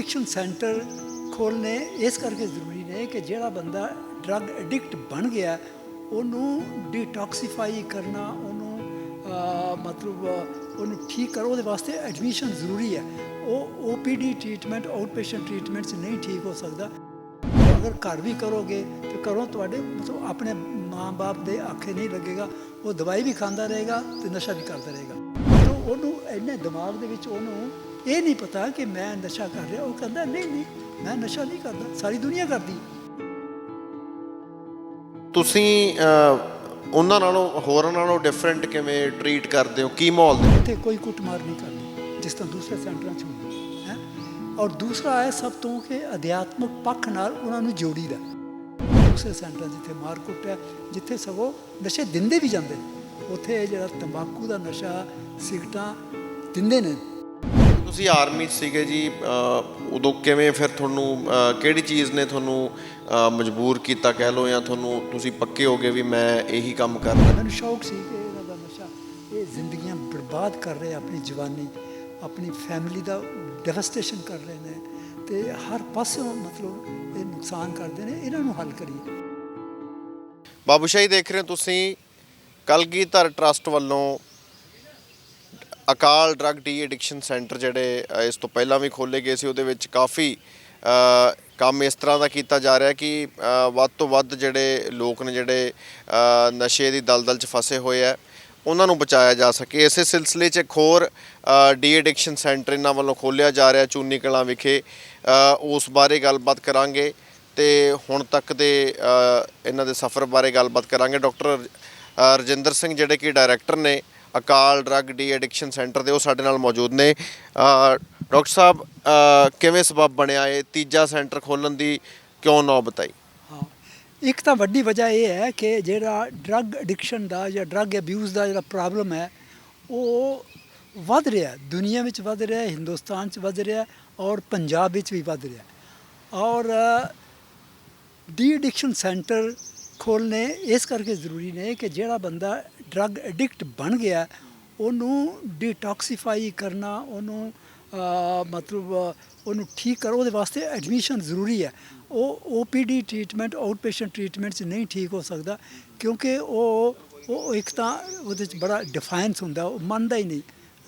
Addiction centre ਖੋਲ੍ਹਣੇ ਇਸ ਕਰਕੇ ਜ਼ਰੂਰੀ ਨੇ ਕਿ ਜਿਹੜਾ ਬੰਦਾ ਡਰੱਗ ਐਡਿਕਟ ਬਣ ਗਿਆ, ਉਹਨੂੰ ਡੀਟੌਕਸੀਫਾਈ ਕਰਨਾ, ਉਹਨੂੰ ਮਤਲਬ, ਉਹਨੂੰ ਠੀਕ ਕਰੋ, ਉਹਦੇ ਵਾਸਤੇ ਐਡਮਿਸ਼ਨ ਜ਼ਰੂਰੀ ਹੈ। ਉਹ ਓਪੀਡੀ ਟ੍ਰੀਟਮੈਂਟ ਆਊਟਪੇਸ਼ੈਂਟ ਟ੍ਰੀਟਮੈਂਟ 'ਚ ਨਹੀਂ ਠੀਕ ਹੋ ਸਕਦਾ। ਅਗਰ ਘਰ ਵੀ ਕਰੋਗੇ, ਤੇ ਘਰੋਂ ਤੁਹਾਡੇ, ਮਤਲਬ, ਆਪਣੇ ਮਾਂ-ਬਾਪ ਦੇ ਆਖੇ ਨਹੀਂ ਲੱਗੇਗਾ, ਉਹ ਦਵਾਈ ਵੀ ਖਾਂਦਾ ਰਹੇਗਾ ਤੇ ਨਸ਼ਾ ਵੀ ਕਰਦਾ ਰਹੇਗਾ। ਉਹਨੂੰ, ਇੰਨੇ ਦਿਮਾਗ ਦੇ ਵਿੱਚ ਉਹਨੂੰ ਇਹ ਨਹੀਂ ਪਤਾ ਕਿ ਮੈਂ ਨਸ਼ਾ ਕਰ ਰਿਹਾ। ਉਹ ਕਹਿੰਦਾ ਨਹੀਂ ਨਹੀਂ ਮੈਂ ਨਸ਼ਾ ਨਹੀਂ ਕਰਦਾ। ਸਾਰੀ ਦੁਨੀਆ ਕਰਦੀ। ਤੁਸੀਂ ਉਹਨਾਂ ਨਾਲੋਂ ਹੋਰਾਂ ਨਾਲੋਂ ਡਿਫਰੈਂਟ ਕਿਵੇਂ ਟਰੀਟ ਕਰਦੇ ਹੋ? ਕੀ ਮਾਹੌਲ ਦੇ ਇੱਥੇ ਕੋਈ ਕੁੱਟਮਾਰ ਨਹੀਂ ਕਰਦੀ ਜਿਸ ਤਰ੍ਹਾਂ ਦੂਸਰੇ ਸੈਂਟਰਾਂ 'ਚ ਹੁੰਦੀ ਹੈ ਔਰ ਦੂਸਰਾ ਹੈ ਸਭ ਤੋਂ ਕਿ ਅਧਿਆਤਮਕ ਪੱਖ ਨਾਲ ਉਹਨਾਂ ਨੂੰ ਜੋੜੀਦਾ। ਦੂਸਰੇ ਸੈਂਟਰਾਂ ਜਿੱਥੇ ਮਾਰਕੁੱਟ ਹੈ ਜਿੱਥੇ ਸਗੋਂ ਨਸ਼ੇ ਦਿੰਦੇ ਵੀ ਜਾਂਦੇ ਉੱਥੇ ਜਿਹੜਾ ਤੰਬਾਕੂ ਦਾ ਨਸ਼ਾ ਸਿਗਰਟਾਂ ਦਿੰਦੇ ਨੇ। ਤੁਸੀਂ ਆਰਮੀ 'ਚ ਸੀਗੇ ਜੀ ਉਦੋਂ ਕਿਵੇਂ ਫਿਰ ਤੁਹਾਨੂੰ ਕਿਹੜੀ ਚੀਜ਼ ਨੇ ਤੁਹਾਨੂੰ ਮਜਬੂਰ ਕੀਤਾ ਕਹਿ ਲਓ ਜਾਂ ਤੁਹਾਨੂੰ ਤੁਸੀਂ ਪੱਕੇ ਹੋ ਗਏ ਵੀ ਮੈਂ ਇਹੀ ਕੰਮ ਕਰਨਾ ਮੈਨੂੰ ਸ਼ੌਕ ਸੀ ਕਿ ਇਹਨਾਂ ਦਾ ਨਸ਼ਾ ਇਹ ਜ਼ਿੰਦਗੀਆਂ ਬਰਬਾਦ ਕਰ ਰਹੇ ਆਪਣੀ ਜਵਾਨੀ ਆਪਣੀ ਫੈਮਿਲੀ ਦਾ ਡਿਵਸਟੇਸ਼ਨ ਕਰ ਰਹੇ ਨੇ ਤੇ ਹਰ ਪਾਸਿਓਂ ਮਤਲਬ ਇਹ ਨੁਕਸਾਨ ਕਰਦੇ ਨੇ ਇਹਨਾਂ ਨੂੰ ਹੱਲ ਕਰੀਏ। ਬਾਬੂਸ਼ਾਹੀ ਦੇਖ ਰਹੇ ਹੋ ਤੁਸੀਂ ਕਲਗੀਧਰ ਟਰਸਟ ਵੱਲੋਂ Akal drug de addiction centre ਜਿਹੜੇ ਇਸ ਤੋਂ ਪਹਿਲਾਂ ਵੀ ਖੋਲੇ ਗਏ ਸੀ, ਉਹਦੇ ਵਿੱਚ ਕਾਫੀ ਕੰਮ ਇਸ ਤਰ੍ਹਾਂ ਦਾ ਕੀਤਾ ਜਾ ਰਿਹਾ ਕਿ ਵੱਧ ਤੋਂ ਵੱਧ ਜਿਹੜੇ ਲੋਕ ਨੇ ਜਿਹੜੇ ਨਸ਼ੇ ਦੀ ਦਲਦਲ 'ਚ ਫਸੇ ਹੋਏ ਆ, ਉਹਨਾਂ ਨੂੰ ਬਚਾਇਆ ਜਾ ਸਕੇ। ਇਸੇ ਸਿਲਸਿਲੇ 'ਚ ਇੱਕ ਹੋਰ ਡੀ ਐਡਿਕਸ਼ਨ ਸੈਂਟਰ ਇਹਨਾਂ ਵੱਲੋਂ ਖੋਲਿਆ ਜਾ ਰਿਹਾ, ਚੂਨੀ ਕਲਾਂ ਵਿਖੇ। ਉਸ ਬਾਰੇ ਗੱਲਬਾਤ ਕਰਾਂਗੇ ਤੇ ਹੁਣ ਤੱਕ ਦੇ ਇਹਨਾਂ ਦੇ ਸਫ਼ਰ ਬਾਰੇ ਗੱਲਬਾਤ ਕਰਾਂਗੇ। ਡਾਕਟਰ ਰਜਿੰਦਰ ਸਿੰਘ, ਜਿਹੜੇ ਕਿ ਡਾਇਰੈਕਟਰ ਨੇ Akal drug de addiction centre ਦੇ ਉਹ ਸਾਡੇ ਨਾਲ ਮੌਜੂਦ ਨੇ। ਡਾਕਟਰ ਸਾਹਿਬ ਕਿਵੇਂ ਸਬਬ ਬਣਿਆ ਇਹ? ਤੀਜਾ ਸੈਂਟਰ ਖੋਲਣ ਦੀ ਕਿਉਂ ਨੌ ਬਤਾਈ ਹਾਂ। ਇੱਕ ਤਾਂ ਵੱਡੀ ਵਜ੍ਹਾ ਇਹ ਹੈ ਕਿ ਜਿਹੜਾ ਡਰੱਗ ਐਡਿਕਸ਼ਨ ਦਾ ਜਾਂ ਡਰੱਗ ਅਬਿਊਜ਼ ਦਾ ਜਿਹੜਾ ਪ੍ਰੋਬਲਮ ਹੈ, ਉਹ ਵੱਧ ਰਿਹਾ ਦੁਨੀਆ ਵਿੱਚ ਵੱਧ ਰਿਹਾ ਹਿੰਦੁਸਤਾਨ 'ਚ ਵੱਧ ਰਿਹਾ ਔਰ ਪੰਜਾਬ ਵਿੱਚ ਵੀ ਵੱਧ ਰਿਹਾ ਔਰ ਡੀ ਐਡਿਕਸ਼ਨ ਸੈਂਟਰ ਖੋਲ੍ਹਣੇ ਇਸ ਕਰਕੇ ਜ਼ਰੂਰੀ ਨੇ ਕਿ ਜਿਹੜਾ ਬੰਦਾ ਡਰੱਗ ਐਡਿਕਟ ਬਣ ਗਿਆ, ਉਹਨੂੰ ਡੀਟੌਕਸੀਫਾਈ ਕਰਨਾ, ਉਹਨੂੰ ਮਤਲਬ, ਉਹਨੂੰ ਠੀਕ ਕਰੋ, ਉਹਦੇ ਵਾਸਤੇ ਐਡਮਿਸ਼ਨ ਜ਼ਰੂਰੀ ਹੈ। ਉਹ ਓਪੀਡੀ ਟ੍ਰੀਟਮੈਂਟ ਆਊਟਪੇਸ਼ੈਂਟ ਟ੍ਰੀਟਮੈਂਟ 'ਚ ਨਹੀਂ ਠੀਕ ਹੋ ਸਕਦਾ, ਕਿਉਂਕਿ ਉਹ ਉਹ ਇੱਕ ਤਾਂ ਉਹਦੇ 'ਚ ਬੜਾ ਡਿਫਾਈਨਸ ਹੁੰਦਾ, ਉਹ ਮੰਨਦਾ ਹੀ ਨਹੀਂ।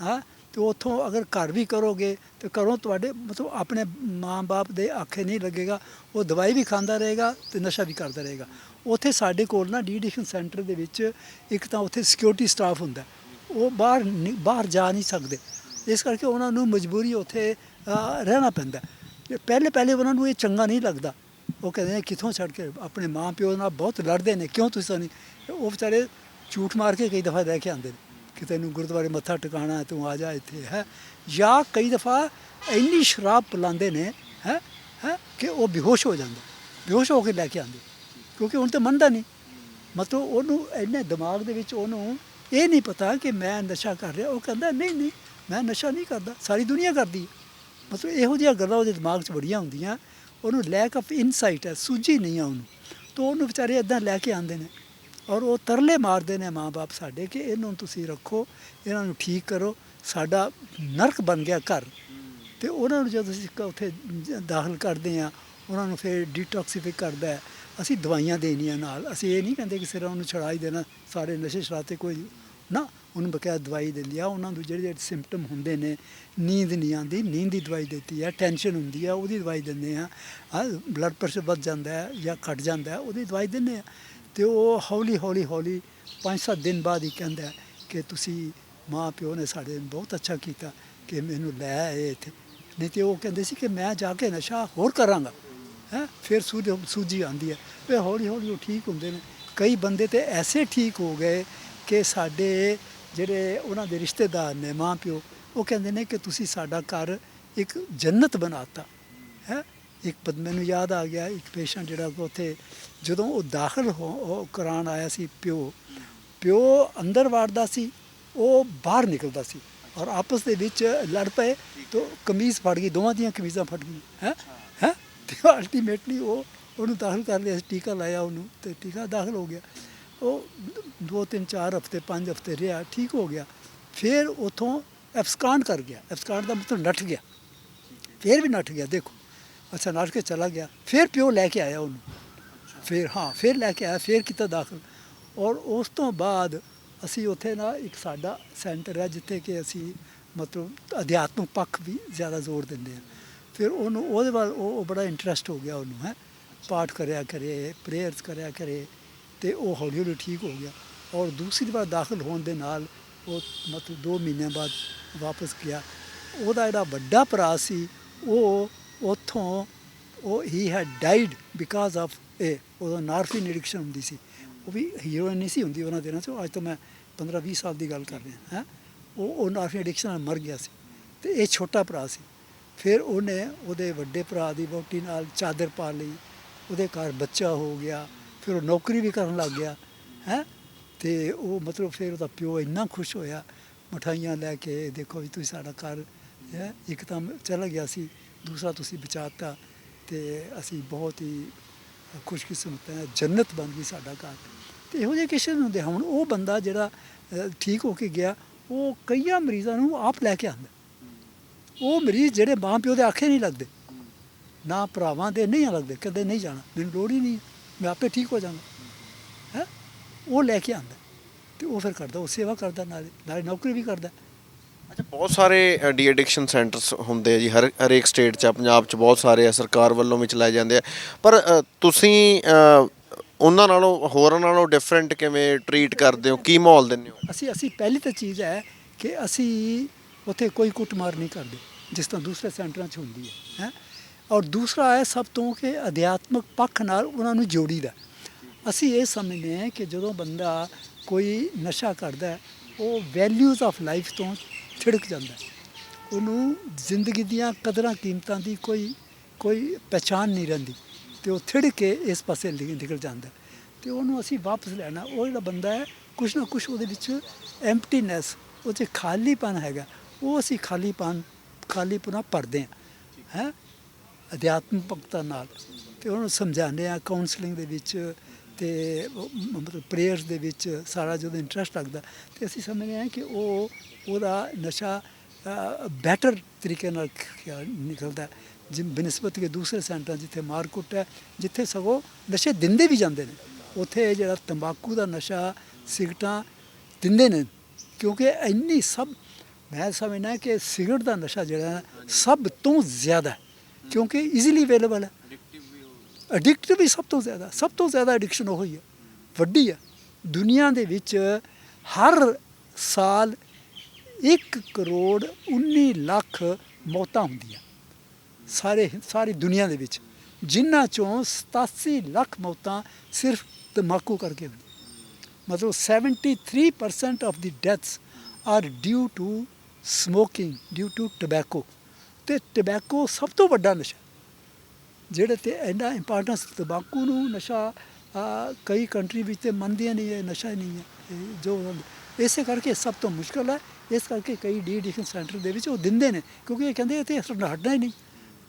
ਹਾਂ, ਤੇ ਉਥੋਂ ਅਗਰ ਘਰ ਵੀ ਕਰੋਗੇ, ਤੇ ਘਰੋਂ ਤੁਹਾਡੇ, ਮਤਲਬ ਆਪਣੇ ਮਾਂ-ਬਾਪ ਦੇ ਆਖੇ ਨਹੀਂ ਲੱਗੇਗਾ, ਉਹ ਦਵਾਈ ਵੀ ਖਾਂਦਾ ਰਹੇਗਾ ਤੇ ਨਸ਼ਾ ਵੀ ਕਰਦਾ ਰਹੇਗਾ। ਉੱਥੇ ਸਾਡੇ ਕੋਲ ਨਾ ਡੀ ਐਡਿਕਸ਼ਨ ਸੈਂਟਰ ਦੇ ਵਿੱਚ ਇੱਕ ਤਾਂ ਉੱਥੇ ਸਿਕਿਉਰਿਟੀ ਸਟਾਫ ਹੁੰਦਾ। ਉਹ ਬਾਹਰ ਨਹੀਂ- ਬਾਹਰ ਜਾ ਨਹੀਂ ਸਕਦੇ। ਇਸ ਕਰਕੇ ਉਹਨਾਂ ਨੂੰ ਮਜਬੂਰੀ ਉੱਥੇ ਰਹਿਣਾ ਪੈਂਦਾ। ਪਹਿਲੇ ਪਹਿਲੇ ਉਹਨਾਂ ਨੂੰ ਇਹ ਚੰਗਾ ਨਹੀਂ ਲੱਗਦਾ। ਉਹ ਕਹਿੰਦੇ ਨੇ, ਕਿੱਥੋਂ ਛੱਡ ਕੇ ਆਪਣੇ ਮਾਂ ਪਿਓ ਨਾਲ ਬਹੁਤ ਲੜਦੇ ਨੇ, ਕਿਉਂ ਤੁਸੀਂ ਨਹੀਂ? ਉਹ ਵਿਚਾਰੇ ਝੂਠ ਮਾਰ ਕੇ ਕਈ ਦਫਾ ਲੈ ਕੇ ਆਉਂਦੇ ਨੇ। ਕਿ ਤੈਨੂੰ ਗੁਰਦੁਆਰੇ ਮੱਥਾ ਟਿਕਾਣਾ ਤੂੰ ਆ ਜਾ ਇੱਥੇ, ਹੈ। ਜਾਂ ਕਈ ਦਫਾ ਇੰਨੀ ਸ਼ਰਾਬ ਪਿਲਾਉਂਦੇ ਨੇ, ਹੈ ਹੈ, ਕਿ ਉਹ ਬੇਹੋਸ਼ ਹੋ ਜਾਂਦਾ ਬੇਹੋਸ਼ ਹੋ ਕੇ ਲੈ ਕੇ ਆਉਂਦੇ ਕਿਉਂਕਿ ਹੁਣ ਤਾਂ ਮੰਨਦਾ ਨਹੀਂ। ਮਤਲਬ ਉਹਨੂੰ ਇੰਨੇ ਦਿਮਾਗ ਦੇ ਵਿੱਚ ਉਹਨੂੰ ਇਹ ਨਹੀਂ ਪਤਾ ਕਿ ਮੈਂ ਨਸ਼ਾ ਕਰ ਰਿਹਾ। ਉਹ ਕਹਿੰਦਾ, ਨਹੀਂ ਨਹੀਂ, ਮੈਂ ਨਸ਼ਾ ਨਹੀਂ ਕਰਦਾ। ਸਾਰੀ ਦੁਨੀਆ ਕਰਦੀ ਮਤਲਬ ਇਹੋ ਜਿਹੀਆਂ ਗੱਲਾਂ ਉਹਦੇ ਦਿਮਾਗ 'ਚ ਬੜੀਆਂ ਹੁੰਦੀਆਂ। ਉਹਨੂੰ ਲੈਕ ਆਫ ਇਨਸਾਈਟ ਹੈ, ਸੂਝੀ ਨਹੀਂ ਆ ਉਹਨੂੰ। ਤੋਂ ਉਹਨੂੰ ਵਿਚਾਰੇ ਇਦਾਂ ਲੈ ਕੇ ਆਉਂਦੇ ਨੇ ਔਰ ਉਹ ਤਰਲੇ ਮਾਰਦੇ ਨੇ ਮਾਪੇ ਸਾਡੇ ਕਿ ਇਹਨੂੰ ਤੁਸੀਂ ਰੱਖੋ, ਇਹਨਾਂ ਨੂੰ ਠੀਕ ਕਰੋ। ਸਾਡਾ ਨਰਕ ਬਣ ਗਿਆ ਘਰ। ਤੇ ਉਹਨਾਂ ਨੂੰ ਜਦੋਂ ਅਸੀਂ ਉੱਥੇ ਦਾਖਲ ਕਰਦੇ ਆ ਉਹਨਾਂ ਨੂੰ ਫਿਰ ਡੀਟੌਕਸੀਫਾਈ ਕਰਦਾ ਅਸੀਂ ਦਵਾਈਆਂ ਦੇਣੀਆਂ ਨਾਲ। ਅਸੀਂ ਇਹ ਨਹੀਂ ਕਹਿੰਦੇ ਕਿ ਸਿਰ ਉਹਨੂੰ ਛੁਡਾ ਹੀ ਦੇਣਾ ਸਾਰੇ ਨਸ਼ੇ ਛੁਡਾਤੇ ਕੋਈ ਨਾ, ਉਹਨੂੰ ਬਕਾਇਆ ਦਵਾਈ ਦਿੰਦੀ ਆ। ਉਹਨਾਂ ਨੂੰ ਜਿਹੜੇ ਜਿਹੜੇ ਸਿੰਪਟਮ ਹੁੰਦੇ ਨੇ, ਨੀਂਦ ਨਹੀਂ ਆਉਂਦੀ। ਨੀਂਦ ਦੀ ਦਵਾਈ ਦਿੱਤੀ ਹੈ ਟੈਨਸ਼ਨ ਹੁੰਦੀ ਆ, ਉਹਦੀ ਦਵਾਈ ਦਿੰਦੇ ਆ। ਬਲੱਡ ਪ੍ਰੈਸ਼ਰ ਵੱਧ ਜਾਂਦਾ ਹੈ ਜਾਂ ਘਟ ਜਾਂਦਾ ਹੈ, ਉਹਦੀ ਦਵਾਈ ਦਿੰਦੇ ਆ। ਤੇ ਉਹ ਹੌਲੀ ਹੌਲੀ ਹੌਲੀ 5-7 ਦਿਨ ਬਾਅਦ ਹੀ ਕਹਿੰਦਾ ਕਿ ਤੁਸੀਂ ਮਾਂ ਪਿਓ ਨੇ ਸਾਡੇ ਬਹੁਤ ਅੱਛਾ ਕੀਤਾ ਕਿ ਮੈਨੂੰ ਲੈ ਆਏ ਇੱਥੇ। ਨਹੀਂ ਤੇ ਉਹ ਕਹਿੰਦੇ ਸੀ ਕਿ ਮੈਂ ਜਾ ਕੇ ਨਸ਼ਾ ਹੋਰ ਕਰਾਂਗਾ। ਹੈ, ਫਿਰ ਸੂਝ ਸੂਝੀ ਆਉਂਦੀ ਹੈ। ਫਿਰ ਹੌਲੀ ਹੌਲੀ ਉਹ ਠੀਕ ਹੁੰਦੇ ਨੇ। ਕਈ ਬੰਦੇ ਤੇ ਐਸੇ ਠੀਕ ਹੋ ਗਏ ਕਿ ਸਾਡੇ ਜਿਹੜੇ ਉਹਨਾਂ ਦੇ ਰਿਸ਼ਤੇਦਾਰ ਨੇ, ਮਾਂ ਪਿਓ, ਉਹ ਕਹਿੰਦੇ ਨੇ ਕਿ ਤੁਸੀਂ ਸਾਡਾ ਘਰ ਇੱਕ ਜੰਨਤ ਬਣਾਤਾ। ਹੈ, ਇੱਕ ਪਦ ਮੈਨੂੰ ਯਾਦ ਆ ਗਿਆ, ਇੱਕ ਪੇਸ਼ੈਂਟ ਜਿਹੜਾ ਉੱਥੇ ਜਦੋਂ ਉਹ ਦਾਖਲ ਹੋ ਉਹ ਕਰਾਉਣ ਆਇਆ ਸੀ ਪਿਓ ਪਿਓ ਅੰਦਰ ਵਾੜਦਾ ਸੀ, ਉਹ ਬਾਹਰ ਨਿਕਲਦਾ ਸੀ ਔਰ ਆਪਸ ਦੇ ਵਿੱਚ ਲੜ ਪਏ ਤਾਂ ਕਮੀਜ਼ ਫੜ ਗਈ, ਦੋਵਾਂ ਦੀਆਂ ਕਮੀਜ਼ਾਂ ਫਟ ਗਈਆਂ। ਹੈ ਹੈ ਤੇ ਅਲਟੀਮੇਟਲੀ ਉਹ ਉਹਨੂੰ ਦਾਖਲ ਕਰ ਲਿਆ ਸੀ, ਟੀਕਾ ਲਾਇਆ ਉਹਨੂੰ ਤੇ ਟੀਕਾ ਦਾਖਲ ਹੋ ਗਿਆ। ਉਹ ਦੋ ਤਿੰਨ ਚਾਰ ਹਫ਼ਤੇ ਪੰਜ ਹਫ਼ਤੇ ਰਿਹਾ ਠੀਕ ਹੋ ਗਿਆ। ਫਿਰ ਉਥੋਂ ਐਬਸਕਾਂਡ ਕਰ ਗਿਆ। ਐਬਸਕਾਂਡ ਦਾ ਮਤਲਬ ਨੱਠ ਗਿਆ। ਫਿਰ ਵੀ ਨੱਠ ਗਿਆ ਦੇਖੋ। ਅੱਛਾ ਨੱਠ ਕੇ ਚਲਾ ਗਿਆ। ਫਿਰ ਪਿਓ ਲੈ ਕੇ ਆਇਆ ਉਹਨੂੰ। ਫਿਰ ਹਾਂ ਫਿਰ ਲੈ ਕੇ ਆਇਆ ਫਿਰ ਕੀਤਾ ਦਾਖਲ। ਔਰ ਉਸ ਤੋਂ ਬਾਅਦ ਅਸੀਂ ਉੱਥੇ ਨਾ ਇੱਕ ਸਾਡਾ ਸੈਂਟਰ ਹੈ ਜਿੱਥੇ ਕਿ ਅਸੀਂ ਮਤਲਬ ਅਧਿਆਤਮਿਕ ਪੱਖ ਵੀ ਜ਼ਿਆਦਾ ਜ਼ੋਰ ਦਿੰਦੇ ਹਾਂ ਫਿਰ ਉਹਨੂੰ, ਉਹਦੇ ਬਾਅਦ ਉਹ ਉਹ ਬੜਾ ਇੰਟਰਸਟ ਹੋ ਗਿਆ ਉਹਨੂੰ, ਹੈ। ਪਾਠ ਕਰਿਆ ਕਰੇ ਪ੍ਰੇਅਰਸ ਕਰਿਆ ਕਰੇ, ਤੇ ਉਹ ਹੌਲੀ ਹੌਲੀ ਠੀਕ ਹੋ ਗਿਆ। ਔਰ ਦੂਸਰੀ ਵਾਰ ਦਾਖਲ ਹੋਣ ਦੇ ਨਾਲ ਉਹ ਮਤਲਬ 2 ਮਹੀਨਿਆਂ ਬਾਅਦ ਵਾਪਸ ਗਿਆ। ਉਹਦਾ ਜਿਹੜਾ ਵੱਡਾ ਭਰਾ ਸੀ, ਉਹ ਉੱਥੋਂ, ਉਹ he had died because of ਇਹ ਉਹਦਾ ਨਾਰਫਿਨ ਐਡਿਕਸ਼ਨ ਹੁੰਦੀ ਸੀ। ਉਹ ਵੀ ਹੀਰੋਇਨ ਨਹੀਂ ਸੀ ਹੁੰਦੀ ਉਹਨਾਂ ਦਿਨਾਂ 'ਚ ਅੱਜ ਤੋਂ ਮੈਂ 15 20 ਸਾਲ ਦੀ ਗੱਲ ਕਰ ਰਿਹਾ, ਹੈ। ਉਹ ਉਹ ਨਾਰਫਿਨ ਐਡਿਕਸ਼ਨ ਨਾਲ ਮਰ ਗਿਆ ਸੀ। ਤੇ ਇਹ ਛੋਟਾ ਭਰਾ ਸੀ। ਫਿਰ ਉਹਨੇ ਉਹਦੇ ਵੱਡੇ ਭਰਾ ਦੀ ਵਹੁਟੀ ਨਾਲ ਚਾਦਰ ਪਾ ਲਈ, ਉਹਦੇ ਘਰ ਬੱਚਾ ਹੋ ਗਿਆ, ਫਿਰ ਉਹ ਨੌਕਰੀ ਵੀ ਕਰਨ ਲੱਗ ਗਿਆ, ਹੈ? ਤੇ ਉਹ ਮਤਲਬ ਫਿਰ ਉਹਦਾ ਪਿਓ ਇੰਨਾ ਖੁਸ਼ ਹੋਇਆ, ਮਠਾਈਆਂ ਲੈ ਕੇ, ਦੇਖੋ ਵੀ ਤੁਸੀਂ ਸਾਡਾ ਘਰ, ਹੈ? ਇੱਕ ਤਾਂ ਚਲਾ ਗਿਆ ਸੀ, ਦੂਸਰਾ ਤੁਸੀਂ ਬਚਾਤਾ, ਤੇ ਅਸੀਂ ਬਹੁਤ ਹੀ ਖੁਸ਼ਕਿਸਮਤ ਹੈ, ਜੰਨਤ ਬਣ ਗਈ ਸਾਡਾ ਘਰ। ਤੇ ਇਹੋ ਜਿਹੇ ਕਿਸੇ ਨੂੰ ਹੁੰਦੇ ਹੁਣ ਉਹ ਬੰਦਾ ਜਿਹੜਾ ਠੀਕ ਹੋ ਕੇ ਗਿਆ, ਉਹ ਕਈਆਂ ਮਰੀਜ਼ਾਂ ਨੂੰ ਆਪ ਲੈ ਕੇ ਆਉਂਦਾ। ਉਹ ਮਰੀਜ਼ ਜਿਹੜੇ ਮਾਂ ਪਿਓ ਦੇ ਆਖੇ ਨਹੀਂ ਲੱਗਦੇ। ਨਾ ਭਰਾਵਾਂ ਦੇ ਨਹੀਂ ਲੱਗਦੇ ਕਦੇ ਨਹੀਂ ਜਾਣਾ। ਮੈਨੂੰ ਲੋੜ ਹੀ ਨਹੀਂ ਮੈਂ ਆਪੇ ਠੀਕ ਹੋ ਜਾਵਾਂਗਾ ਹੈ? ਉਹ ਲੈ ਕੇ ਆਉਂਦਾ। ਤੇ ਉਹ ਫਿਰ ਕਰਦਾ ਉਹ ਸੇਵਾ ਕਰਦਾ ਨਾਲੇ ਨਾਲੇ ਨੌਕਰੀ ਵੀ ਕਰਦਾ। ਅੱਛਾ ਬਹੁਤ ਸਾਰੇ ਡੀ ਐਡਿਕਸ਼ਨ ਸੈਂਟਰਸ ਹੁੰਦੇ ਆ ਜੀ ਹਰ ਹਰੇਕ ਸਟੇਟ 'ਚ ਪੰਜਾਬ 'ਚ ਬਹੁਤ ਸਾਰੇ ਆ ਸਰਕਾਰ ਵੱਲੋਂ ਵੀ ਚਲਾਏ ਜਾਂਦੇ ਆ। ਪਰ ਤੁਸੀਂ ਉਹਨਾਂ ਨਾਲੋਂ ਹੋਰਾਂ ਨਾਲੋਂ ਡਿਫਰੈਂਟ ਕਿਵੇਂ ਟਰੀਟ ਕਰਦੇ ਹੋ? ਕੀ ਮਾਹੌਲ ਦਿੰਦੇ ਹੋ? ਅਸੀਂ ਅਸੀਂ ਪਹਿਲੀ ਤਾਂ ਚੀਜ਼ ਹੈ ਕਿ ਅਸੀਂ ਉੱਥੇ ਕੋਈ ਕੁੱਟਮਾਰ ਨਹੀਂ ਕਰਦੇ। ਜਿਸ ਤਰ੍ਹਾਂ ਦੂਸਰੇ ਸੈਂਟਰਾਂ 'ਚ ਹੁੰਦੀ ਹੈ ਹੈ? ਔਰ ਦੂਸਰਾ ਹੈ ਸਭ ਤੋਂ ਕਿ ਅਧਿਆਤਮਕ ਪੱਖ ਨਾਲ ਉਹਨਾਂ ਨੂੰ ਜੋੜੀਦਾ। ਅਸੀਂ ਇਹ ਸਮਝਦੇ ਹਾਂ ਕਿ ਜਦੋਂ ਬੰਦਾ ਕੋਈ ਨਸ਼ਾ ਕਰਦਾ ਉਹ ਵੈਲਿਊਜ਼ ਆਫ ਲਾਈਫ ਤੋਂ ਛਿੜਕ ਜਾਂਦਾ ਉਹਨੂੰ ਜ਼ਿੰਦਗੀ ਦੀਆਂ ਕਦਰਾਂ ਕੀਮਤਾਂ ਦੀ ਕੋਈ ਕੋਈ ਪਛਾਣ ਨਹੀਂ ਰਹਿੰਦੀ ਤੇ ਉਹ ਥਿੜ ਕੇ ਇਸ ਪਾਸੇ ਨਿ- ਨਿਕਲ ਜਾਂਦਾ ਹੈ। ਤੇ ਉਹਨੂੰ ਅਸੀਂ ਵਾਪਸ ਲੈਣਾ, ਉਹ ਜਿਹੜਾ ਬੰਦਾ ਹੈ, ਕੁਛ ਨਾ ਕੁਛ ਉਹਦੇ ਵਿੱਚ ਐਮਪਟੀਨੈਸ ਉਹ 'ਚ ਖਾਲੀਪਨ ਹੈਗਾ। ਉਹ ਅਸੀਂ ਖਾਲੀਪਨ ਖਾਲੀਪਨਾ ਭਰਦੇ ਹਾਂ? ਹੈ ਅਧਿਆਤਮਕਤਾ ਨਾਲ। ਤੇ ਉਹਨੂੰ ਸਮਝਾਉਂਦੇ ਆ ਕਾਉਂਸਲਿੰਗ ਦੇ ਵਿੱਚ ਤੇ ਮਤਲਬ ਪ੍ਰੇਅਰਸ ਦੇ ਵਿੱਚ ਸਾਰਾ ਜਦੋਂ ਇੰਟਰਸਟ ਲੱਗਦਾ ਤੇ ਅਸੀਂ ਸਮਝਦੇ ਹਾਂ ਕਿ ਉਹ ਉਹਦਾ ਨਸ਼ਾ ਬੈਟਰ ਤਰੀਕੇ ਨਾਲ ਖ- ਨਿਕਲਦਾ ਹੈ, ਜਿ ਬਨਿਸਬਤ ਕੇ ਦੂਸਰੇ ਸੈਂਟਰਾਂ ਜਿੱਥੇ ਮਾਰਕੁੱਟ ਹੈ ਜਿੱਥੇ ਸਗੋਂ ਨਸ਼ੇ ਦਿੰਦੇ ਵੀ ਜਾਂਦੇ ਨੇ। ਉੱਥੇ ਜਿਹੜਾ ਤੰਬਾਕੂ ਦਾ ਨਸ਼ਾ ਸਿਗਰਟਾਂ ਦਿੰਦੇ ਨੇ ਕਿਉਂਕਿ ਇੰਨੀ ਸਭ ਮੈਂ ਸਮਝਦਾ ਕਿ ਸਿਗਰਟ ਦਾ ਨਸ਼ਾ ਜਿਹੜਾ ਸਭ ਤੋਂ ਜ਼ਿਆਦਾ ਕਿਉਂਕਿ ਈਜ਼ੀਲੀ ਅਵੇਲੇਬਲ ਹੈ। ਐਡਿਕਟ ਵੀ ਸਭ ਤੋਂ ਜ਼ਿਆਦਾ ਸਭ ਤੋਂ ਜ਼ਿਆਦਾ ਐਡਿਕਸ਼ਨ ਉਹ ਹੀ ਹੈ ਵੱਡੀ ਹੈ। ਦੁਨੀਆ ਦੇ ਵਿੱਚ ਹਰ ਸਾਲ 1 ਕਰੋੜ 19 ਲੱਖ ਮੌਤਾਂ ਹੁੰਦੀਆਂ। ਸਾਰੇ ਸਾਰੀ ਦੁਨੀਆ ਦੇ ਵਿੱਚ ਜਿਨ੍ਹਾਂ ਚੋਂ 87 ਲੱਖ ਮੌਤਾਂ ਸਿਰਫ ਤੰਬਾਕੂ ਕਰਕੇ ਹੁੰਦੀਆਂ। ਮਤਲਬ 73% of the deaths are due to smoking due to tobacco ਤੇ ਟਬੈਕੋ ਸਭ ਤੋਂ ਵੱਡਾ ਨਸ਼ਾ ਜਿਹੜੇ ਤੇ ਇੰਨਾ ਇੰਪੋਰਟੈਂਸ ਤੰਬਾਕੂ ਨੂੰ ਨਸ਼ਾ ਕਈ ਕੰਟਰੀ ਵਿੱਚ ਤੇ ਮੰਨਦੀਆਂ ਨਹੀਂ, ਇਹ ਨਸ਼ਾ ਹੀ ਨਹੀਂ ਹੈ ਜੋ ਉਹਨਾਂ ਇਸੇ ਕਰਕੇ ਸਭ ਤੋਂ ਮੁਸ਼ਕਲ ਹੈ, ਇਸ ਕਰਕੇ ਕਈ ਡੀ ਐਡਿਕਸ਼ਨ ਸੈਂਟਰ ਦੇ ਵਿੱਚ ਉਹ ਦਿੰਦੇ ਨੇ, ਕਿਉਂਕਿ ਇਹ ਕਹਿੰਦੇ ਇਹ ਤੇ ਸਾਡਾ ਹਟਣਾ ਹੀ ਨਹੀਂ,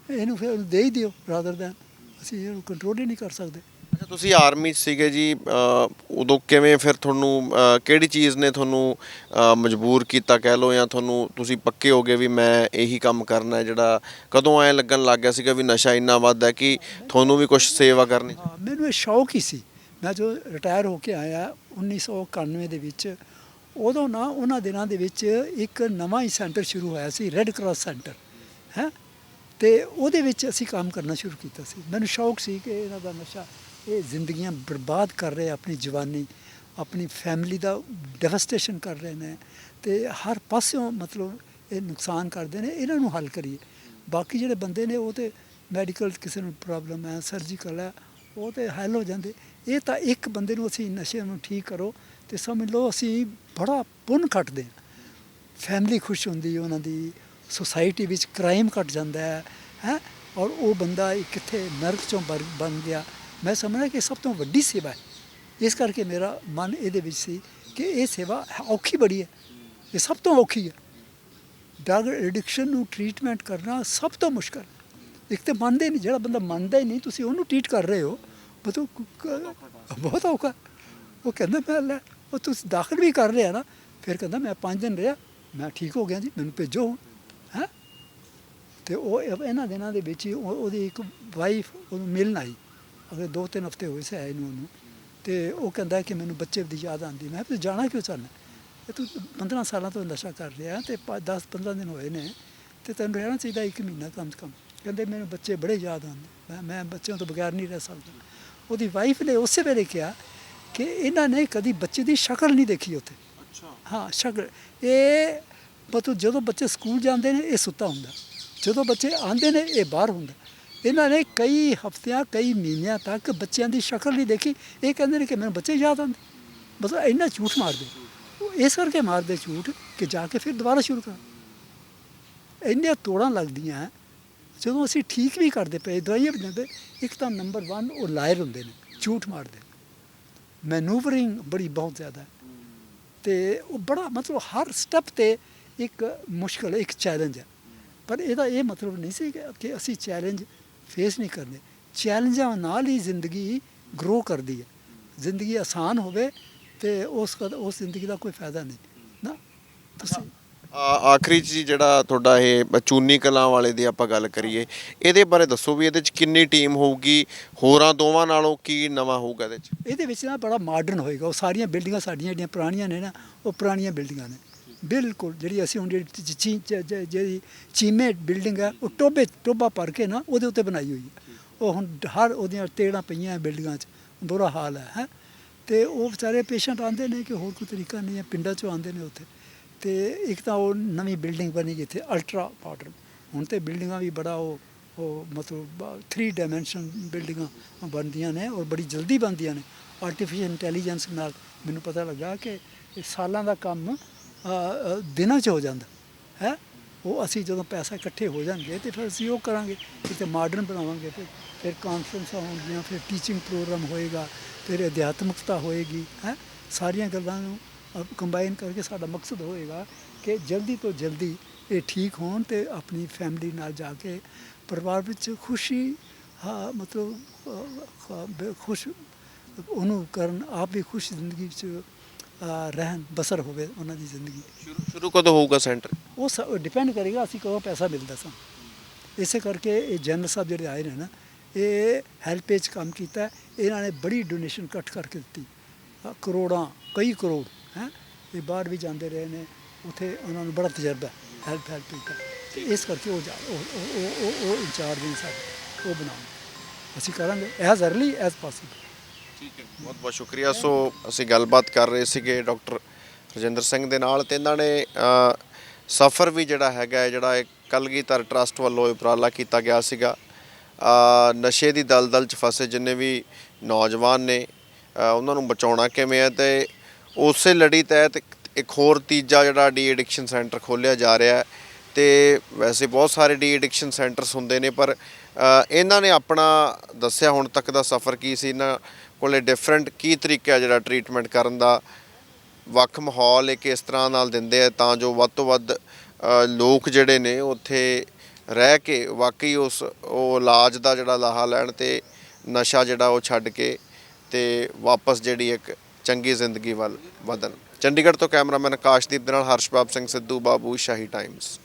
ਇਹਨੂੰ ਫਿਰ ਦੇ ਹੀ ਦਿਓ ਰਾਦਰ ਦੈਨ ਅਸੀਂ ਇਹਨੂੰ ਕੰਟਰੋਲ ਹੀ ਨਹੀਂ ਕਰ ਸਕਦੇ। ਅੱਛਾ ਤੁਸੀਂ ਆਰਮੀ 'ਚ ਸੀਗੇ ਜੀ ਅ, ਉਦੋਂ ਕਿਵੇਂ ਫਿਰ ਤੁਹਾਨੂੰ ਅ, ਕਿਹੜੀ ਚੀਜ਼ ਨੇ ਤੁਹਾਨੂੰ ਅ, ਮਜਬੂਰ ਕੀਤਾ ਕਹਿ ਲਓ ਜਾਂ ਤੁਹਾਨੂੰ ਤੁਸੀਂ ਪੱਕੇ ਹੋ ਗਏ ਵੀ ਮੈਂ ਇਹੀ ਕੰਮ ਕਰਨਾ ਹੈ ਜਿਹੜਾ ਕਦੋਂ ਐ ਲੱਗਣ ਲੱਗ ਗਿਆ ਸੀਗਾ ਵੀ ਨਸ਼ਾ ਇੰਨਾ ਵੱਧ ਹੈ ਕਿ ਤੁਹਾਨੂੰ ਵੀ ਕੁਝ ਸੇਵਾ ਕਰਨੀ? ਹਾਂ ਮੈਨੂੰ ਇਹ ਸ਼ੌਕ ਹੀ ਸੀ। ਮੈਂ ਜੋ ਰਿਟਾਇਰ ਹੋ ਕੇ ਆਇਆ 1991 ਦੇ ਵਿੱਚ ਉਦੋਂ ਨਾ ਉਹਨਾਂ ਦਿਨਾਂ ਦੇ ਵਿੱਚ ਇੱਕ ਨਵਾਂ ਹੀ ਸੈਂਟਰ ਸ਼ੁਰੂ ਹੋਇਆ ਸੀ ਰੈੱਡ ਕਰਾਸ ਸੈਂਟਰ ਹੈ? ਤੇ ਉਹਦੇ ਵਿੱਚ ਅਸੀਂ ਕੰਮ ਕਰਨਾ ਸ਼ੁਰੂ ਕੀਤਾ ਸੀ। ਮੈਨੂੰ ਸ਼ੌਕ ਸੀ ਕਿ ਇਹਨਾਂ ਦਾ ਨਸ਼ਾ ਇਹ ਜ਼ਿੰਦਗੀਆਂ ਬਰਬਾਦ ਕਰ ਰਹੇ ਆਪਣੀ ਜਵਾਨੀ, ਆਪਣੀ ਫੈਮਿਲੀ ਦਾ ਡੈਵਸਟੇਸ਼ਨ ਕਰ ਰਹੇ ਨੇ ਤੇ ਹਰ ਪਾਸਿਓਂ ਮਤਲਬ ਇਹ ਨੁਕਸਾਨ ਕਰਦੇ ਨੇ, ਇਹਨਾਂ ਨੂੰ ਹੱਲ ਕਰੀਏ। ਬਾਕੀ ਜਿਹੜੇ ਬੰਦੇ ਨੇ ਉਹ ਤੇ ਮੈਡੀਕਲ ਕਿਸੇ ਨੂੰ ਪ੍ਰੋਬਲਮ ਹੈ ਸਰਜੀਕਲ ਹੈ, ਉਹ ਤੇ ਹੱਲ ਹੋ ਜਾਂਦੇ। ਇਹ ਤਾਂ ਇੱਕ ਬੰਦੇ ਨੂੰ ਅਸੀਂ ਨਸ਼ੇ ਨੂੰ ਠੀਕ ਕਰੋ ਤੇ ਸਮਝ ਲਓ ਅਸੀਂ ਬੜਾ ਪੁੰਨ ਕੱਟਦੇ ਹਾਂ। ਫੈਮਿਲੀ ਖੁਸ਼ ਹੁੰਦੀ, ਉਹਨਾਂ ਦੀ ਸੁਸਾਇਟੀ ਵਿੱਚ ਕ੍ਰਾਈਮ ਘਟ ਜਾਂਦਾ ਹੈ ਹੈ? ਔਰ ਉਹ ਬੰਦਾ ਕਿੱਥੇ ਨਰਕ ਚੋਂ ਬਰ- ਬਣ ਗਿਆ। ਮੈਂ ਸਮਝਦਾ ਕਿ ਸਭ ਤੋਂ ਵੱਡੀ ਸੇਵਾ ਹੈ। ਇਸ ਕਰਕੇ ਮੇਰਾ ਮਨ ਇਹਦੇ ਵਿੱਚ ਸੀ ਕਿ ਇਹ ਸੇਵਾ ਔਖੀ ਬੜੀ ਹੈ। ਇਹ ਸਭ ਤੋਂ ਔਖੀ ਹੈ। ਡਰਗ ਐਡਿਕਸ਼ਨ ਨੂੰ ਟ੍ਰੀਟਮੈਂਟ ਕਰਨਾ ਸਭ ਤੋਂ ਮੁਸ਼ਕਲ ਹੈ। ਇੱਕ ਤੇ ਮੰਨਦੇ ਨਹੀਂ, ਜਿਹੜਾ ਬੰਦਾ ਮੰਨਦਾ ਹੀ ਨਹੀਂ, ਤੁਸੀਂ ਉਹਨੂੰ ਟ੍ਰੀਟ ਕਰ ਰਹੇ ਹੋ ਮਤਲਬ ਬਹੁਤ ਔਖਾ ਉਹ ਕਹਿੰਦਾ ਮੈਂ ਲੈ, ਉਹ ਤੁਸੀਂ ਦਾਖਲ ਵੀ ਕਰ ਰਿਹਾ ਨਾ, ਫਿਰ ਕਹਿੰਦਾ ਮੈਂ 5 ਦਿਨ ਰਿਹਾ, ਮੈਂ ਠੀਕ ਹੋ ਗਿਆ ਜੀ, ਮੈਨੂੰ ਭੇਜੋ ਹੈ। ਤੇ ਉਹ ਇਹਨਾਂ ਦਿਨਾਂ ਦੇ ਵਿੱਚ ਹੀ ਉਹ- ਉਹਦੀ ਇੱਕ ਵਾਈਫ ਉਹਨੂੰ ਮਿਲਣ ਆਈ। ਅਗਲੇ ਦੋ ਤਿੰਨ ਹਫ਼ਤੇ ਹੋਏ ਸੀ ਆਏ ਨੂੰ ਉਹਨੂੰ ਤੇ ਉਹ ਕਹਿੰਦਾ ਕਿ ਮੈਨੂੰ ਬੱਚੇ ਦੀ ਯਾਦ ਆਉਂਦੀ। ਮੈਂ ਤੂੰ ਜਾਣਾ ਕਿਉਂ ਚਾਹੁੰਦਾ ਇਹ ਤੂੰ 15 ਸਾਲਾਂ ਤੋਂ ਨਸ਼ਾ ਕਰ ਰਿਹਾ ਤੇ 10 15 ਦਿਨ ਹੋਏ ਨੇ ਤੇ ਤੈਨੂੰ ਰਹਿਣਾ ਚਾਹੀਦਾ ਇੱਕ ਮਹੀਨਾ ਕਮ ਸੇ ਕਮ। ਕਹਿੰਦੇ ਮੈਨੂੰ ਬੱਚੇ ਬੜੇ ਯਾਦ ਆਉਂਦੇ। ਮੈਂ ਮੈਂ ਬੱਚਿਆਂ ਤੋਂ ਬਗੈਰ ਨਹੀਂ ਰਹਿ ਸਕਦਾ। ਉਹਦੀ ਵਾਈਫ ਨੇ ਉਸੇ ਵੇਲੇ ਕਿਹਾ ਕਿ ਇਹਨਾਂ ਨੇ ਕਦੀ ਬੱਚੇ ਦੀ ਸ਼ਕਲ ਨਹੀਂ ਦੇਖੀ ਉੱਥੇ। ਅੱਛਾ। ਹਾਂ ਸ਼ਕਲ। ਇਹ ਮਤਲਬ ਜਦੋਂ ਬੱਚੇ ਸਕੂਲ ਜਾਂਦੇ ਨੇ ਇਹ ਸੁੱਤਾ ਹੁੰਦਾ। ਜਦੋਂ ਬੱਚੇ ਆਉਂਦੇ ਨੇ ਇਹ ਬਾਹਰ ਹੁੰਦਾ। ਇਹਨਾਂ ਨੇ ਕਈ ਹਫ਼ਤਿਆਂ, ਕਈ ਮਹੀਨਿਆਂ ਤੱਕ ਬੱਚਿਆਂ ਦੀ ਸ਼ਕਲ ਨਹੀਂ ਦੇਖੀ। ਇਹ ਕਹਿੰਦੇ ਨੇ ਕਿ ਮੈਨੂੰ ਬੱਚੇ ਯਾਦ ਆਉਂਦੇ। ਬਸ ਇੰਨਾ ਝੂਠ ਮਾਰਦੇ। ਉਹ ਇਸ ਕਰਕੇ ਮਾਰਦੇ ਝੂਠ ਕਿ ਜਾ ਕੇ ਫਿਰ ਦੁਬਾਰਾ ਸ਼ੁਰੂ ਕਰ। ਇੰਨੀਆਂ ਤੋੜਾਂ ਲੱਗਦੀਆਂ ਜਦੋਂ ਅਸੀਂ ਠੀਕ ਵੀ ਕਰਦੇ ਪਏ, ਦਵਾਈਆਂ ਵੀ ਦਿੰਦੇ, ਇੱਕ ਤਾਂ ਨੰਬਰ 1 ਉਹ ਲਾਇਰ ਹੁੰਦੇ ਨੇ, ਝੂਠ ਮਾਰਦੇ। ਮੈਨੂਵਰਿੰਗ ਬੜੀ ਬਹੁਤ ਜ਼ਿਆਦਾ ਹੈ। ਤੇ ਉਹ ਬੜਾ ਮਤਲਬ ਹਰ ਸਟੈਪ ਤੇ ਇੱਕ ਮੁਸ਼ਕਲ, ਇੱਕ ਚੈਲੰਜ ਹੈ। ਪਰ ਇਹਦਾ ਇਹ ਮਤਲਬ ਨਹੀਂ ਸੀ ਕਿ- ਕਿ ਅਸੀਂ ਚੈਲੰਜ ਫੇਸ ਨਹੀਂ ਕਰਨੇ। ਚੈਲੰਜਾਂ ਨਾਲ ਹੀ ਜ਼ਿੰਦਗੀ ਗਰੋ ਕਰਦੀ ਹੈ। ਜ਼ਿੰਦਗੀ ਆਸਾਨ ਹੋਵੇ ਤੇ ਉਸ ਉਸ ਜ਼ਿੰਦਗੀ ਦਾ ਕੋਈ ਫਾਇਦਾ ਨਹੀਂ। ਨਾ? ਤੁਸੀਂ ਆਖਰੀ 'ਚ ਜੀ ਜਿਹੜਾ ਤੁਹਾਡਾ ਇਹ ਚੂਨੀ ਕਲਾਂ ਵਾਲੇ ਦੀ ਆਪਾਂ ਗੱਲ ਕਰੀਏ ਇਹਦੇ ਬਾਰੇ ਦੱਸੋ ਵੀ ਇਹਦੇ 'ਚ ਕਿੰਨੀ ਟੀਮ ਹੋਊਗੀ ਹੋਰਾਂ ਦੋਵਾਂ ਨਾਲੋਂ ਕੀ ਨਵਾਂ ਹੋਊਗਾ ਇਹਦੇ 'ਚ? ਇਹਦੇ ਵਿੱਚ ਨਾ ਬੜਾ ਮਾਡਰਨ ਹੋਏਗਾ। ਉਹ ਸਾਰੀਆਂ ਬਿਲਡਿੰਗਾਂ ਸਾਡੀਆਂ ਜਿਹੜੀਆਂ ਪੁਰਾਣੀਆਂ ਨੇ ਨਾ ਉਹ ਪੁਰਾਣੀਆਂ ਬਿਲਡਿੰਗਾਂ ਨੇ। ਬਿਲਕੁਲ, ਜਿਹੜੀ ਅਸੀਂ ਹੁਣ ਜਿਹੜੀ ਚੀ- ਚ- ਜਿਹੜੀ ਚੀਮੇ ਬਿਲਡਿੰਗ ਹੈ, ਉਹ ਟੋਬੇ ਟੋਬਾ ਭਰ ਕੇ ਨਾ ਉਹਦੇ ਉੱਤੇ ਬਣਾਈ ਹੋਈ ਹੈ। ਉਹ ਹੁਣ ਹਰ ਉਹਦੀਆਂ ਟੇੜਾਂ ਪਈਆਂ ਬਿਲਡਿੰਗਾਂ 'ਚ, ਬੁਰਾ ਹਾਲ ਹੈ ਹੈ। ਤੇ ਉਹ ਵਿਚਾਰੇ ਪੇਸ਼ੈਂਟ ਆਉਂਦੇ ਨੇ ਕਿ ਹੋਰ ਕੋਈ ਤਰੀਕਾ ਨਹੀਂ ਹੈ, ਪਿੰਡਾਂ 'ਚੋਂ ਆਉਂਦੇ ਨੇ ਉੱਥੇ। ਤੇ ਇੱਕ ਤਾਂ ਉਹ ਨਵੀਂ ਬਿਲਡਿੰਗ ਬਣੀ ਇੱਥੇ ਅਲਟਰਾ ਮਾਡਰਨ, ਹੁਣ ਤੇ ਬਿਲਡਿੰਗਾਂ ਵੀ ਬੜਾ ਉਹ ਉਹ ਮਤਲਬ 3 ਡਾਈਮੈਂਸ਼ਨ ਬਿਲਡਿੰਗਾਂ ਬਣਦੀਆਂ ਨੇ ਔਰ ਬੜੀ ਜਲਦੀ ਬਣਦੀਆਂ ਨੇ। ਆਰਟੀਫੀਸ਼ੀਅਲ ਇੰਟੈਲੀਜੈਂਸ ਨਾਲ ਮੈਨੂੰ ਪਤਾ ਲੱਗਾ ਕਿ ਸਾਲਾਂ ਦਾ ਕੰਮ ਦਿਨਾਂ 'ਚ ਹੋ ਜਾਂਦਾ, ਹੈ? ਉਹ ਅਸੀਂ ਜਦੋਂ ਪੈਸਾ ਇਕੱਠੇ ਹੋ ਜਾਣਗੇ ਤੇ ਫਿਰ ਅਸੀਂ ਉਹ ਕਰਾਂਗੇ, ਕਿਤੇ ਮਾਡਰਨ ਬਣਾਵਾਂਗੇ, ਫਿਰ ਫਿਰ ਕਾਨਫਰੰਸਾਂ ਹੋਣਗੀਆਂ, ਫਿਰ ਟੀਚਿੰਗ ਪ੍ਰੋਗਰਾਮ ਹੋਏਗਾ, ਫਿਰ ਅਧਿਆਤਮਕਤਾ ਹੋਏਗੀ, ਹੈ? ਸਾਰੀਆਂ ਗੱਲਾਂ ਨੂੰ ਕੰਬਾਈਨ ਕਰਕੇ ਸਾਡਾ ਮਕਸਦ ਹੋਏਗਾ ਕਿ ਜਲਦੀ ਤੋਂ ਜਲਦੀ ਇਹ ਠੀਕ ਹੋਣ ਤੇ ਆਪਣੀ ਫੈਮਿਲੀ ਨਾਲ ਜਾ ਕੇ ਪਰਿਵਾਰ ਵਿੱਚ ਖੁਸ਼ੀ, ਹਾਂ, ਮਤਲਬ ਖੁਸ਼, ਉਹਨੂੰ ਕਰਨ, ਆਪ ਵੀ ਖੁਸ਼ ਜ਼ਿੰਦਗੀ ਵਿੱਚ ਰਹਿਣ ਬਸਰ ਹੋਵੇ ਉਹਨਾਂ ਦੀ ਜ਼ਿੰਦਗੀ। ਸ਼ੁਰੂ ਸ਼ੁਰੂ ਕਦੋਂ ਹੋਊਗਾ ਸੈਂਟਰ? ਉਹ ਡਿਪੈਂਡ ਕਰੇਗਾ ਅਸੀਂ ਕਦੋਂ ਪੈਸਾ ਮਿਲਦਾ ਸਾਨੂੰ। ਇਸੇ ਕਰਕੇ ਇਹ ਜਨਰਲ ਸਾਹਿਬ ਜਿਹੜੇ ਆਏ ਨੇ ਨਾ ਇਹ ਹੈਲਪ ਪੇਜ ਕੰਮ ਕੀਤਾ ਇਹਨਾਂ ਨੇ ਬੜੀ ਡੋਨੇਸ਼ਨ ਇਕੱਠ ਕਰਕੇ ਦਿੱਤੀ। ਕਰੋੜਾਂ ਕਈ ਕਰੋੜ ਹੈ? ਇਹ ਬਾਹਰ ਵੀ ਜਾਂਦੇ ਰਹੇ ਨੇ। ਉਥੇ ਉਹਨਾਂ ਨੂੰ ਬੜਾ ਤਜਰਬਾ ਹੈਲਪ ਹੈਲਪ ਕੀਤਾ ਤੇ ਇਸ ਕਰਕੇ ਉਹ ਜਾ ਉਹ ਉਹ- ਉਹ ਉਹ ਉਹ ਇੰਚਾਰਜ ਨੇ ਸਾਡੇ। ਉਹ ਬਣਾਉਣ। ਅਸੀਂ ਕਰਾਂਗੇ ਐਜ਼ ਅਰਲੀ ਐਜ਼ ਪੋਸੀਬਲ ਠੀਕ ਹੈ ਬਹੁਤ ਬਹੁਤ ਸ਼ੁਕਰੀਆ। ਸੋ ਅਸੀਂ ਗੱਲਬਾਤ ਕਰ ਰਹੇ ਸੀਗੇ ਡਾਕਟਰ ਰਜਿੰਦਰ ਸਿੰਘ ਦੇ ਨਾਲ ਤੇ ਇਹਨਾਂ ਨੇ ਸਫ਼ਰ ਵੀ ਜਿਹੜਾ ਹੈਗਾ ਜਿਹੜਾ ਇਹ ਕਲਗੀਧਰ ਟਰਸਟ ਵੱਲੋਂ ਉਪਰਾਲਾ ਕੀਤਾ ਗਿਆ ਸੀਗਾ। ਨਸ਼ੇ ਦੀ ਦਲਦਲ 'ਚ ਫਸੇ ਜਿੰਨੇ ਵੀ ਨੌਜਵਾਨ ਨੇ ਉਹਨਾਂ ਨੂੰ ਬਚਾਉਣਾ ਕਿਵੇਂ ਹੈ ਤੇ ਉਸੇ ਲੜੀ ਤਹਿਤ ਇੱਕ- ਹੋਰ ਤੀਜਾ ਜਿਹੜਾ ਡੀ ਐਡਿਕਸ਼ਨ ਸੈਂਟਰ ਖੋਲ੍ਹਿਆ ਜਾ ਰਿਹਾ ਹੈ ਤੇ ਵੈਸੇ ਬਹੁਤ ਸਾਰੇ ਡੀ ਐਡਿਕਸ਼ਨ ਸੈਂਟਰਸ ਹੁੰਦੇ ਨੇ, ਪਰ ਇਹਨਾਂ ਨੇ ਆਪਣਾ ਦੱਸਿਆ ਹੁਣ ਤੱਕ ਦਾ ਸਫ਼ਰ ਕੀ ਸੀ? ਇਹਨਾਂ ਕੋਲੇ ਡਿਫਰੈਂਟ ਕੀ ਤਰੀਕਾ ਜਿਹੜਾ ਟ੍ਰੀਟਮੈਂਟ ਕਰਨ ਦਾ? ਵੱਖ ਮਾਹੌਲ ਇੱਕ ਇਸ ਤਰ੍ਹਾਂ ਨਾਲ ਦਿੰਦੇ ਆ ਤਾਂ ਜੋ ਵੱਧ ਤੋਂ ਵੱਧ ਲੋਕ ਜਿਹੜੇ ਨੇ ਉੱਥੇ ਰਹਿ ਕੇ ਵਾਕਈ ਉਸ, ਉਹ ਇਲਾਜ ਦਾ ਜਿਹੜਾ ਲਾਹਾ ਲੈਣ ਤੇ ਨਸ਼ਾ ਜਿਹੜਾ ਉਹ ਛੱਡ ਕੇ ਤੇ ਵਾਪਸ ਜਿਹੜੀ ਇੱਕ ਚੰਗੀ ਜ਼ਿੰਦਗੀ ਵੱਲ ਵਧਣ। ਚੰਡੀਗੜ੍ਹ ਤੋਂ ਕੈਮਰਾਮੈਨ ਆਕਾਸ਼ਦੀਪ ਦੇ ਨਾਲ ਹਰਸ਼ਬਾਬ ਸਿੰਘ ਸਿੱਧੂ, ਬਾਬੂ ਸ਼ਾਹੀ ਟਾਈਮਸ